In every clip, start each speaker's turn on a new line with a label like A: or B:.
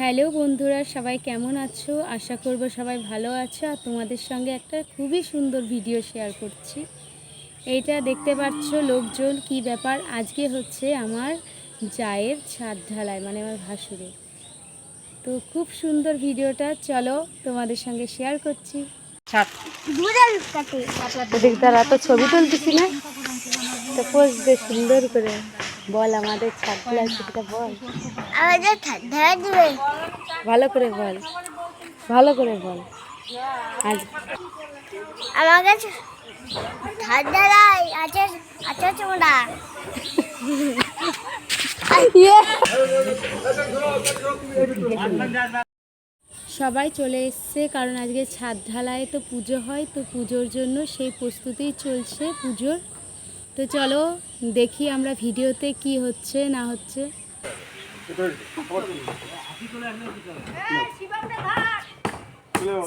A: Hello বন্ধুরা সবাই কেমন আছো? আশা করব সবাই ভালো আছো। আর তোমাদের সঙ্গে একটা খুবই সুন্দর ভিডিও শেয়ার করছি। এইটা দেখতে পাচ্ছ লোকজন কি ব্যাপার? আজকে হচ্ছে আমার জায়ের ছাদ ঢালাই মানে আমার ভাসুরে। তো খুব সুন্দর ভিডিওটা চলো তোমাদের সঙ্গে শেয়ার করছি।
B: ছাদ।
A: তো ছবি তুলতেছি না। তো পোজ দে সুন্দর করে। বল আমাদের বল।
C: আমাদের
A: ভালো করে বল ভালো করে বল। আজ
C: আমার কাছে ঠান্ডা নাই আছে আছে চোড়া
A: সবাই চলে এসছে কারণ আজকে ছাদ ঢালায় তো পুজো হয় তো পুজোর জন্য সেই প্রস্তুতিই চলছে পুজোর। তো চলো দেখি আমরা ভিডিওতে কি হচ্ছে না হচ্ছে।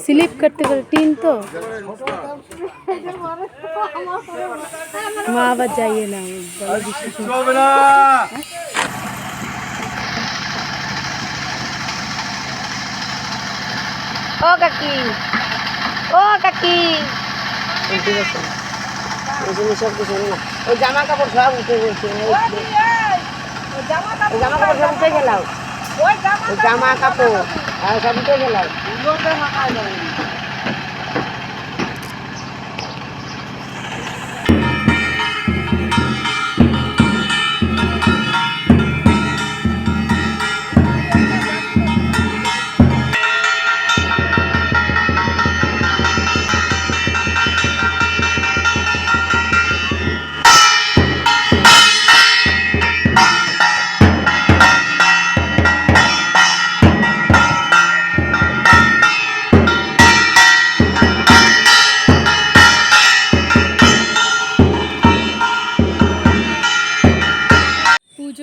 A: স্লিপ করতে করে টিন তো? মা আবার যাইয়ে না
C: ও কাকি ও কাকি।
B: কাকি সব কিছু না ওই জামা কাপড় সব উঠে গেছে জামা কাপড় সব উঠে গেলাম জামা কাপড় সব উঠে গেলাম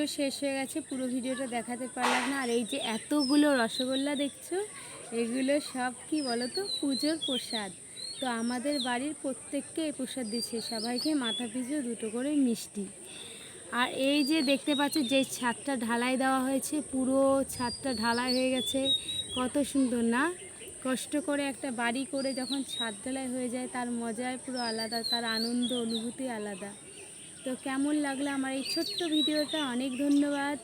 A: পুজো শেষ হয়ে গেছে, পুরো ভিডিওটা দেখাতে পারলাম না। আর এই যে এতগুলো রসগোল্লা দেখছ, এগুলো সব কি বলো তো পুজোর প্রসাদ। তো আমাদের বাড়ির প্রত্যেককে এই প্রসাদ দিচ্ছে, সবাইকে মাথা পিছু দুটো করে মিষ্টি। আর এই যে দেখতে পাচ্ছ, যে ছাদটা ঢালাই দেওয়া হয়েছে, পুরো ছাদটা ঢালাই হয়ে গেছে। কত সুন্দর না? কষ্ট করে একটা বাড়ি করে যখন ছাদ ঢালাই হয়ে যায়, তার মজাই পুরো আলাদা, তার আনন্দ, অনুভূতি আলাদা। তো কেমন লাগল আমার এই ছোট্ট ভিডিওটা? অনেক ধন্যবাদ।